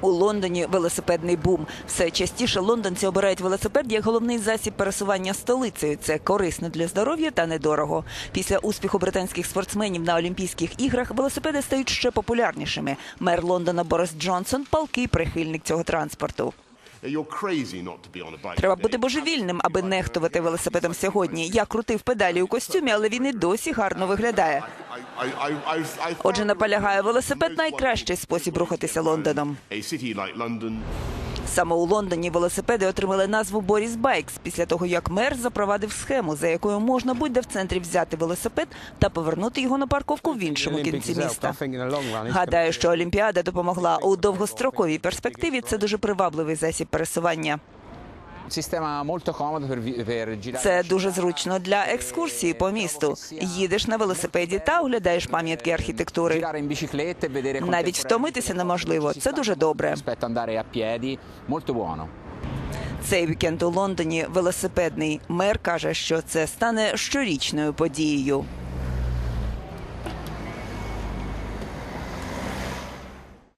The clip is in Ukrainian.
У Лондоні велосипедний бум. Все частіше лондонці обирають велосипед як головний засіб пересування столицею. Це корисно для здоров'я та недорого. Після успіху британських спортсменів на Олімпійських іграх велосипеди стають ще популярнішими. Мер Лондона Борис Джонсон палкий прихильник цього транспорту. Треба бути божевільним, аби нехтувати велосипедом сьогодні. Я крутив педалі у костюмі, але він і досі гарно виглядає. Отже, наполягає велосипед найкращий спосіб рухатися Лондоном. Саме у Лондоні велосипеди отримали назву Боріс Байкс після того, як мер запровадив схему, за якою можна будь-де в центрі взяти велосипед та повернути його на парковку в іншому кінці міста. Гадаю, що Олімпіада допомогла у довгостроковій перспективі. Це дуже привабливий засіб пересування. Sistema molto comodo per, per girare. Це дуже зручно для екскурсії по місту. Їдеш на велосипеді та оглядаєш пам'ятки архітектури. E Навіть втомитися неможливо. Це дуже добре. Цей вікенд у Лондоні велосипедний. Мер каже, що це стане щорічною подією.